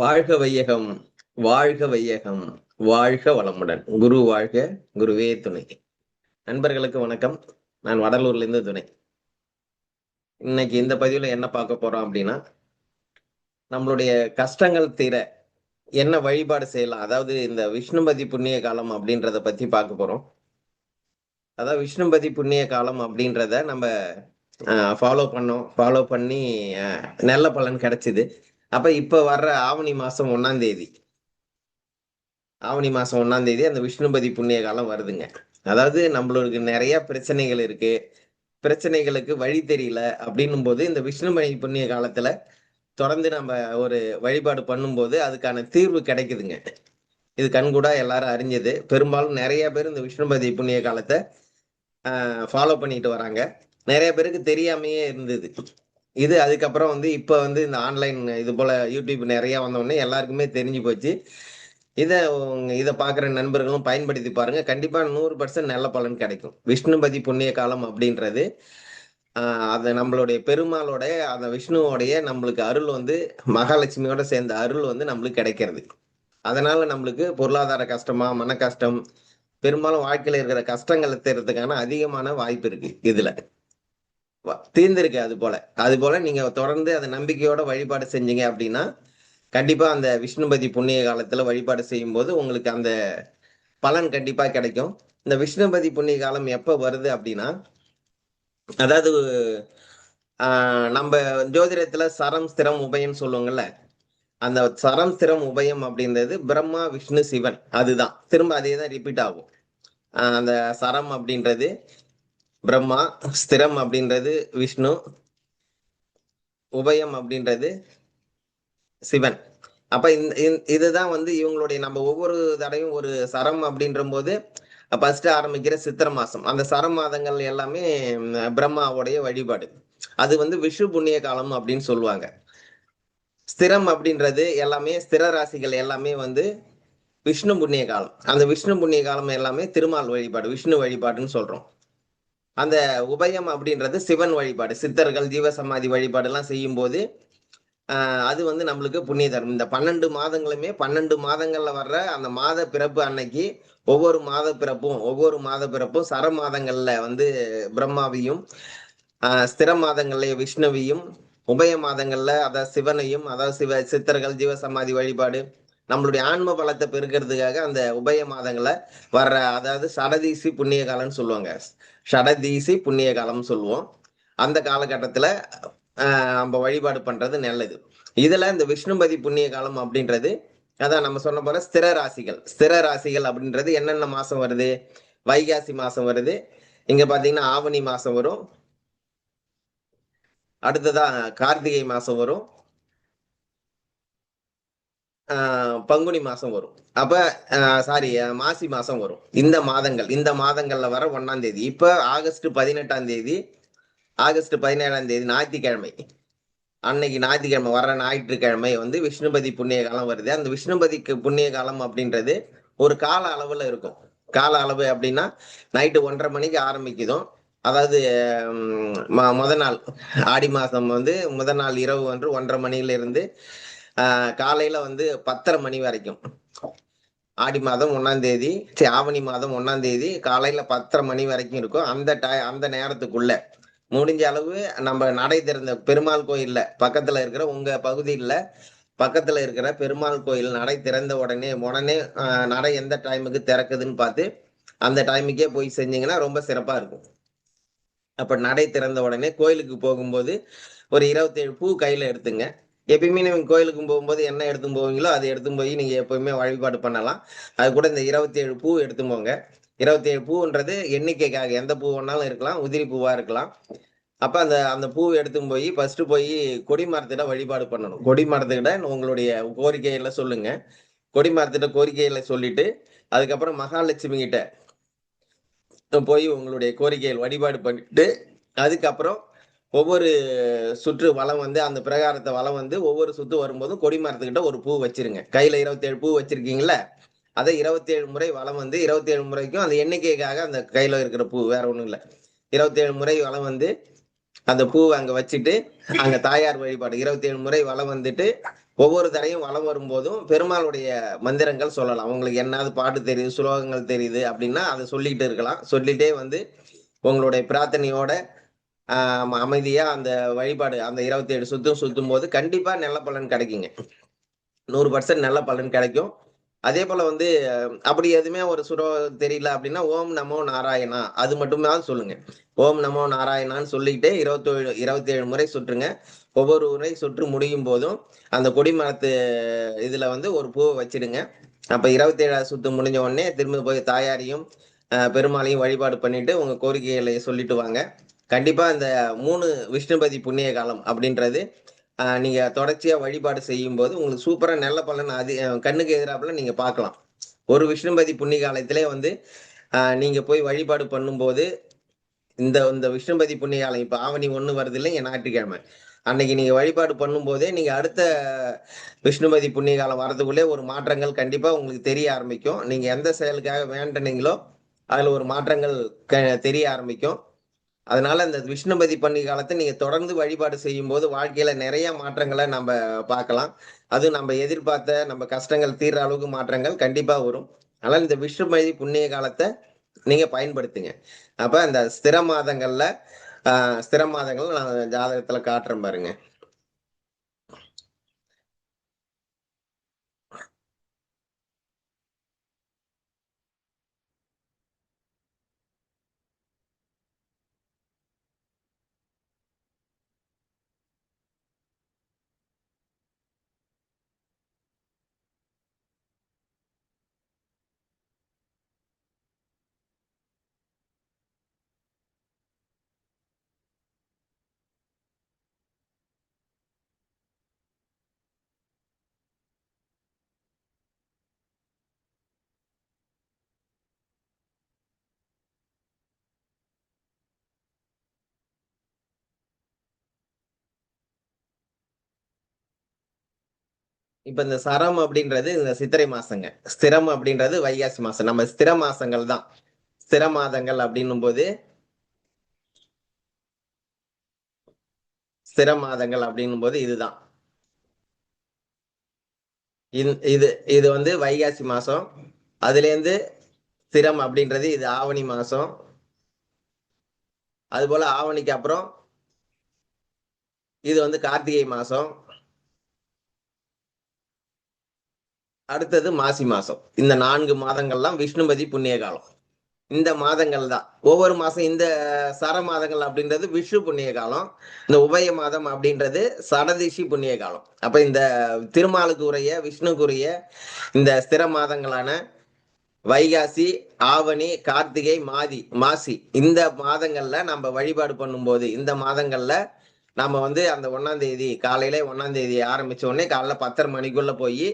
வாழ்க வையகம் வாழ்க வையகம் வாழ்க வளமுடன். குரு வாழ்க குருவே துணை. நண்பர்களுக்கு வணக்கம். நான் வடலூர்ல இருந்து துணை. இன்னைக்கு இந்த பதிவுல என்ன பார்க்க போறோம் அப்படின்னா நம்மளுடைய கஷ்டங்கள் தீர என்ன வழிபாடு செய்யலாம்? அதாவது இந்த விஷ்ணுபதி புண்ணிய காலம் அப்படின்றத பத்தி பார்க்க போறோம். அதாவது விஷ்ணுபதி புண்ணிய காலம் அப்படின்றத நம்ம ஃபாலோ பண்ணோம். ஃபாலோ பண்ணி நல்ல பலன் கிடைச்சிது. அப்ப இப்ப வர்ற ஆவணி மாசம் ஒன்னாம் தேதி. ஆவணி மாசம் ஒன்னாம் தேதி அந்த விஷ்ணுபதி புண்ணிய காலம் வருதுங்க. அதாவது நம்மளுக்கு நிறைய பிரச்சனைகள் இருக்கு. பிரச்சனைகளுக்கு வழி தெரியல அப்படின்னும் போது இந்த விஷ்ணுபதி புண்ணிய காலத்துல தொடர்ந்து நம்ம ஒரு வழிபாடு பண்ணும்போது அதுக்கான தீர்வு கிடைக்குதுங்க. இது கண்கூடா எல்லாரும் அறிஞ்சது. பெரும்பாலும் நிறைய பேர் இந்த விஷ்ணுபதி புண்ணிய காலத்தை ஃபாலோ பண்ணிட்டு வராங்க. நிறைய பேருக்கு தெரியாமையே இருந்தது. இது அதுக்கப்புறம் வந்து இப்போ வந்து இந்த ஆன்லைன் இது போல யூடியூப் நிறைய வந்தோடனே எல்லாருக்குமே தெரிஞ்சு போச்சு. இதை இதை பார்க்குற நண்பர்களும் பயன்படுத்தி பாருங்க. கண்டிப்பா நூறு பர்சன்ட் நல்ல பலன் கிடைக்கும். விஷ்ணுபதி புண்ணிய காலம் அப்படின்றது அது நம்மளுடைய பெருமாளோட அந்த விஷ்ணுவோடைய நம்மளுக்கு அருள் வந்து மகாலட்சுமியோட சேர்ந்த அருள் வந்து நம்மளுக்கு கிடைக்கிறது. அதனால நம்மளுக்கு பொருளாதார கஷ்டமா மன கஷ்டம் பெரும்பாலும் வாழ்க்கையில இருக்கிற கஷ்டங்களை தீர்றதுக்கான அதிகமான வாய்ப்பு இருக்கு இதுல. தீர்ந்திருக்கு அது போல. அது போல நீங்க தொடர்ந்து அதை நம்பிக்கையோட வழிபாடு செஞ்சீங்க அப்படின்னா கண்டிப்பா அந்த விஷ்ணுபதி புண்ணிய காலத்துல வழிபாடு செய்யும் போது உங்களுக்கு அந்த பலன் கண்டிப்பா கிடைக்கும். இந்த விஷ்ணுபதி புண்ணிய காலம் எப்ப வருது அப்படின்னா அதாவது நம்ம ஜோதிடத்துல சரம் ஸ்திரம் உபயம் சொல்லுவோங்கல்ல அந்த சரம் ஸ்திரம் உபயம் அப்படின்றது பிரம்மா விஷ்ணு சிவன் அதுதான். திரும்ப அதே தான் ரிப்பீட் ஆகும் அந்த சரம் அப்படின்றது பிரம்மா ஸ்திரம் அப்படின்றது விஷ்ணு உபயம் அப்படின்றது சிவன். அப்ப இந்த இதுதான் வந்து இவங்களுடைய நம்ம ஒவ்வொரு தடையும் ஒரு சரம் அப்படின்ற போது ஃபர்ஸ்ட் ஆரம்பிக்கிற சித்திர மாசம். அந்த சரம் மாதங்கள் எல்லாமே பிரம்மாவுடைய வழிபாடு. அது வந்து விஷு புண்ணிய காலம் அப்படின்னு சொல்லுவாங்க. ஸ்திரம் அப்படின்றது எல்லாமே ஸ்திர ராசிகள் எல்லாமே வந்து விஷ்ணு புண்ணிய காலம். அந்த விஷ்ணு புண்ணிய காலம் எல்லாமே திருமால் வழிபாடு விஷ்ணு வழிபாடுன்னு சொல்றோம். அந்த உபயம் அப்படின்றது சிவன் வழிபாடு சித்தர்கள் ஜீவசமாதி வழிபாடு எல்லாம் செய்யும் போது அது வந்து நம்மளுக்கு புண்ணிய தரும் இந்த பன்னெண்டு மாதங்களுமே பன்னெண்டு மாதங்கள்ல வர்ற அந்த மாத பிறப்பு அன்னைக்கு ஒவ்வொரு மாத பிறப்பும் ஒவ்வொரு மாத பிறப்பும் சர மாதங்கள்ல வந்து பிரம்மாவையும் ஸ்திர மாதங்கள்ல விஷ்ணுவையும் உபய மாதங்கள்ல அதாவது சிவனையும் அதாவது சிவ சித்தர்கள் ஜீவசமாதி வழிபாடு நம்மளுடைய ஆன்ம பலத்தை பெருக்கிறதுக்காக அந்த உபய மாதங்களை வர்ற அதாவது சடதீசி புண்ணிய காலம்னு சொல்லுவாங்க. சடதீசி புண்ணிய காலம்னு சொல்லுவோம். அந்த காலகட்டத்தில் நம்ம வழிபாடு பண்ணுறது நல்லது. இதில் இந்த விஷ்ணுபதி புண்ணிய காலம் அப்படின்றது அதான் நம்ம சொன்ன போல ஸ்திர ராசிகள். ஸ்திர ராசிகள் அப்படின்றது என்னென்ன மாதம் வருது? வைகாசி மாதம் வருது. இங்கே பார்த்தீங்கன்னா ஆவணி மாதம் வரும். அடுத்ததான் கார்த்திகை மாதம் வரும். பங்குனி மாசம் வரும். அப்ப சாரி மாசி மாசம் வரும். இந்த மாதங்கள் இந்த மாதங்கள்ல வர ஒன்னாம் தேதி. இப்ப ஆகஸ்ட் பதினெட்டாம் தேதி ஆகஸ்ட் பதினேழாம் தேதி ஞாயிற்றுக்கிழமை. அன்னைக்கு ஞாயிற்றுக்கிழமை வர ஞாயிற்றுக்கிழமை வந்து விஷ்ணுபதி புண்ணிய காலம் வருது. அந்த விஷ்ணுபதிக்கு புண்ணிய காலம் அப்படின்றது ஒரு கால அளவுல இருக்கும். கால அளவு அப்படின்னா நைட்டு ஒன்றரை மணிக்கு ஆரம்பிக்குதும். அதாவது ம- முத நாள் ஆடி மாசம் வந்து முத நாள் இரவு வந்து ஒன்றரை மணில இருந்து காலையில வந்து பத்தரை மணி வரைக்கும். ஆடி மாதம் ஒன்றாம் தேதி சரி, ஆவணி மாதம் ஒன்றாம் தேதி காலையில பத்தரை மணி வரைக்கும் இருக்கும். அந்த டை அந்த நேரத்துக்குள்ள. முடிஞ்ச அளவு நம்ம நடை திறந்த பெருமாள் கோயில்ல பக்கத்துல இருக்கிற உங்க பகுதியில் பக்கத்துல இருக்கிற பெருமாள் கோயில் நடை திறந்த உடனே உடனே நடை எந்த டைமுக்கு திறக்குதுன்னு பார்த்து அந்த டைமுக்கே போய் செஞ்சீங்கன்னா ரொம்ப சிறப்பா இருக்கும். அப்ப நடை திறந்த உடனே கோயிலுக்கு போகும்போது ஒரு இருபத்தேழு பூ கையில எடுத்துங்க. எப்பயுமே நீங்க கோயிலுக்கு போகும்போது என்ன எடுத்து போவீங்களோ அதை எடுத்து போய் நீங்க எப்பயுமே வழிபாடு பண்ணலாம். அது கூட இந்த இருபத்தேழு பூ எடுத்து போங்க. இருபத்தேழு பூன்றது எண்ணிக்கைக்காக எந்த பூ வேணாலும் இருக்கலாம் உதிரி பூவா இருக்கலாம். அப்ப அந்த அந்த பூ எடுத்து போய் ஃபர்ஸ்ட் போய் கொடி மரத்திட வழிபாடு பண்ணணும். கொடி மரத்துக்கிட்ட உங்களுடைய கோரிக்கையில சொல்லுங்க. கொடி மரத்திட்ட கோரிக்கையில சொல்லிட்டு அதுக்கப்புறம் மகாலட்சுமி கிட்ட போய் உங்களுடைய கோரிக்கைகள் வழிபாடு பண்ணிட்டு அதுக்கப்புறம் ஒவ்வொரு சுற்று வளம் வந்து அந்த பிரகாரத்தை வளம் வந்து ஒவ்வொரு சுத்து வரும்போதும் கொடி மரத்துக்கிட்ட ஒரு பூ வச்சிருங்க. கையில இருபத்தேழு பூ வச்சிருக்கீங்களா அதை இருபத்தேழு முறை வளம் வந்து இருபத்தேழு முறைக்கும் அந்த எண்ணிக்கைக்காக அந்த கையில இருக்கிற பூ வேற ஒண்ணும் இல்லை. இருபத்தேழு முறை வளம் வந்து அந்த பூவை அங்க வச்சுட்டு அங்க தாயார் வழிபாடு. இருபத்தேழு முறை வளம் வந்துட்டு ஒவ்வொரு தடையும் வளம் வரும்போதும் பெருமாளுடைய மந்திரங்கள் சொல்லலாம். உங்களுக்கு என்னது பாட்டு தெரியுது சுலோகங்கள் தெரியுது அப்படின்னா அதை சொல்லிக்கிட்டு இருக்கலாம். சொல்லிட்டே வந்து உங்களுடைய பிரார்த்தனையோட அமைதியா அந்த வழிபாடு அந்த இருபத்தி ஏழு சுத்தம் சுத்தும் போது கண்டிப்பா நல்ல பலன் கிடைக்குங்க. நூறு பர்சன்ட் நல்ல பலன் கிடைக்கும். அதே போல வந்து அப்படி எதுவுமே ஒரு சுரோ தெரியல அப்படின்னா ஓம் நமோ நாராயணா அது மட்டுமே சொல்லுங்க. ஓம் நமோ நாராயணான்னு சொல்லிக்கிட்டே இருபத்தேழு இருபத்தி ஏழு முறை சுற்றுங்க. ஒவ்வொரு முறை சுற்று முடியும் போதும் அந்த கொடிமரத்து இதுல வந்து ஒரு பூவை வச்சிடுங்க. அப்ப இருபத்தி ஏழாவது சுத்து முடிஞ்ச உடனே திரும்ப போய் தாயாரையும் பெருமாளையும் வழிபாடு பண்ணிட்டு உங்க கோரிக்கைகளை சொல்லிட்டு வாங்க. கண்டிப்பா இந்த மூணு விஷ்ணுபதி புண்ணிய காலம் அப்படின்றது நீங்க தொடர்ச்சியா வழிபாடு செய்யும் போது உங்களுக்கு சூப்பரா நல்ல பலன் அது கண்ணுக்கு எதிராப்புல நீங்க பார்க்கலாம் ஒரு விஷ்ணுபதி புண்ணிய காலத்திலே வந்து நீங்க போய் வழிபாடு பண்ணும்போது இந்த இந்த விஷ்ணுபதி புண்ணிய காலம் இப்ப ஆவணி ஒண்ணு வருது இல்லைங்க ஞாயிற்றுக்கிழமை. அன்னைக்கு நீங்க வழிபாடு பண்ணும்போதே நீங்க அடுத்த விஷ்ணுபதி புண்ணிய காலம் வரதுக்குள்ளே ஒரு மாற்றங்கள் கண்டிப்பா உங்களுக்கு தெரிய ஆரம்பிக்கும். நீங்க எந்த செயலுக்காக வேண்டனீங்களோ அதுல ஒரு மாற்றங்கள் தெரிய ஆரம்பிக்கும். அதனால இந்த விஷ்ணுபதி பண்டிகை காலத்தை நீங்க தொடர்ந்து வழிபாடு செய்யும் போது வாழ்க்கையில நிறைய மாற்றங்களை நம்ம பார்க்கலாம். அது நம்ம எதிர்பார்த்த நம்ம கஷ்டங்கள் தீர்ற அளவுக்கு மாற்றங்கள் கண்டிப்பா வரும். அதனால இந்த விஷ்ணுபதி புண்ணிய காலத்தை நீங்க பயன்படுத்துங்க. அப்ப இந்த ஸ்திர மாதங்கள்ல ஸ்திர மாதங்கள் நான் ஜாதகத்துல காட்டுறேன் பாருங்க. இப்ப இந்த சரம் அப்படின்றது இந்த சித்திரை மாசங்க. ஸ்திரம் அப்படின்றது வைகாசி மாசம். நம்ம ஸ்திர மாசங்கள் தான். ஸ்திர மாதங்கள் அப்படின்னும் போது ஸ்திர மாதங்கள் அப்படின்னும் போது இதுதான் இது இது வந்து வைகாசி மாசம். அதுல இருந்து ஸ்திரம் அப்படின்றது இது ஆவணி மாசம். அது போல ஆவணிக்கு அப்புறம் இது வந்து கார்த்திகை மாசம். அடுத்தது மாசி மாசம். இந்த நான்கு மாதங்கள்லாம் விஷ்ணுபதி புண்ணிய காலம். இந்த மாதங்கள் தான் ஒவ்வொரு மாசம் இந்த சர மாதங்கள் அப்படின்றது விஷ்ணு புண்ணிய காலம் இந்த உபய மாதம் அப்படின்றது சடதிஷி புண்ணிய காலம். அப்ப இந்த திருமாலுக்கு உரிய விஷ்ணுக்குரிய இந்த ஸ்திர மாதங்களான வைகாசி ஆவணி கார்த்திகை மாதி மாசி இந்த மாதங்கள்ல நம்ம வழிபாடு பண்ணும்போது இந்த மாதங்கள்ல நம்ம வந்து அந்த ஒன்னாம் தேதி காலையில ஒன்னாம் தேதி ஆரம்பிச்ச உடனே காலைல பத்தரை மணிக்குள்ள போய்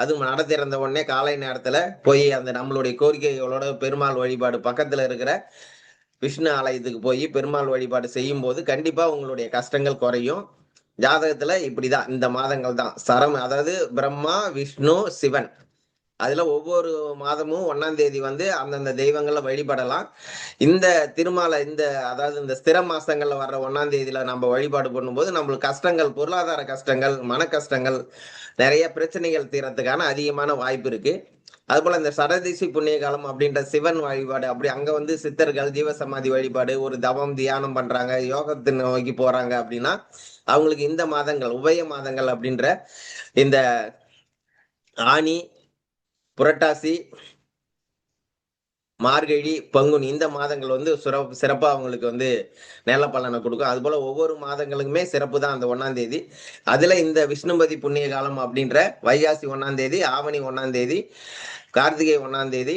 அது நட திறந்த உடனே காலை நேரத்துல போய் அந்த நம்மளுடைய கோரிக்கைகளோட பெருமாள் வழிபாடு பக்கத்துல இருக்கிற விஷ்ணு ஆலயத்துக்கு போய் பெருமாள் வழிபாடு செய்யும் போது கண்டிப்பா உங்களுடைய கஷ்டங்கள் குறையும். ஜாதகத்துல இப்படிதான் இந்த மாதங்கள் தான் சரம் அதாவது பிரம்மா விஷ்ணு சிவன். அதுல ஒவ்வொரு மாதமும் ஒன்னாம் தேதி வந்து அந்தந்த தெய்வங்களை வழிபடலாம். இந்த திருமாலை இந்த அதாவது இந்த ஸ்திர மாசங்கள்ல வர்ற ஒன்னாம் தேதியில நம்ம வழிபாடு பண்ணும்போது நம்மளுக்கு கஷ்டங்கள் பொருளாதார கஷ்டங்கள் மன கஷ்டங்கள் நிறைய பிரச்சனைகள் தீரத்துக்கான அதிகமான வாய்ப்பு இருக்கு. அதுபோல இந்த சரதிசி புண்ணிய காலம் அப்படின்ற சிவன் வழிபாடு அப்படி அங்க வந்து சித்தர்கள் ஜீவசமாதி வழிபாடு ஒரு தவம் தியானம் பண்றாங்க யோகத்தை நோக்கி போறாங்க அப்படின்னா அவங்களுக்கு இந்த மாதங்கள் உபய மாதங்கள் அப்படின்ற இந்த ஆணி புரட்டாசி மார்கழி பங்குனி இந்த மாதங்கள் வந்து சிறப்பு சிறப்பாக அவங்களுக்கு வந்து நல்ல பலனை கொடுக்கும். அதுபோல் ஒவ்வொரு மாதங்களுக்குமே சிறப்பு தான் அந்த ஒன்றாம் தேதி. அதில் இந்த விஷ்ணுபதி புண்ணிய காலம் அப்படின்ற வைகாசி ஒன்றாம் தேதி ஆவணி ஒன்றாம் தேதி கார்த்திகை ஒன்றாம் தேதி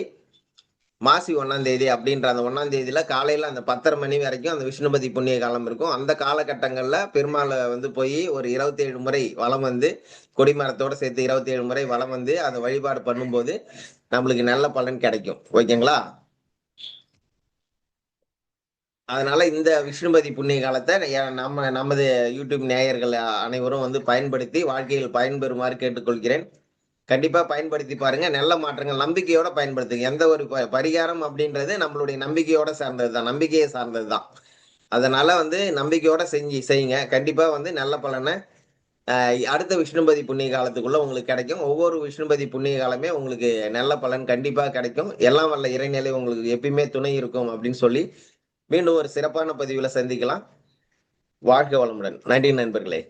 மாசி ஒன்னாம் தேதி அப்படின்ற அந்த ஒன்னாம் தேதியில காலையில அந்த பத்தரை மணி வரைக்கும் அந்த விஷ்ணுபதி புண்ணிய காலம் இருக்கும். அந்த காலகட்டங்கள்ல பெருமாளை வந்து போய் ஒரு இருபத்தி ஏழு முறை வளம் வந்து கொடிமரத்தோட சேர்த்து இருபத்தி ஏழு முறை வளம் வந்து அந்த வழிபாடு பண்ணும்போது நம்மளுக்கு நல்ல பலன் கிடைக்கும். ஓகேங்களா? அதனால இந்த விஷ்ணுபதி புண்ணிய காலத்தை நம்ம நமது யூடியூப் நேயர்கள் அனைவரும் வந்து பயன்படுத்தி வாழ்க்கையில் பயன்பெறுமாறு கேட்டுக்கொள்கிறேன். கண்டிப்பா பயன்படுத்தி பாருங்க. நல்ல மாற்றங்கள் நம்பிக்கையோட பயன்படுத்துங்க. எந்த ஒரு பரிகாரம் அப்படின்றது நம்மளுடைய நம்பிக்கையோட சார்ந்தது தான் நம்பிக்கையை சார்ந்தது தான் அதனால வந்து நம்பிக்கையோட செஞ்சு செய்யுங்க. கண்டிப்பா வந்து நல்ல பலனை அடுத்த விஷ்ணுபதி புண்ணிய காலத்துக்குள்ள உங்களுக்கு கிடைக்கும். ஒவ்வொரு விஷ்ணுபதி புண்ணிய காலமே உங்களுக்கு நல்ல பலன் கண்டிப்பா கிடைக்கும். எல்லாம் வல்ல இறைநிலை உங்களுக்கு எப்பயுமே துணை இருக்கும் அப்படின்னு சொல்லி மீண்டும் ஒரு சிறப்பான பதிவுல சந்திக்கலாம். வாழ்க வளமுடன். நன்றி நண்பர்களே.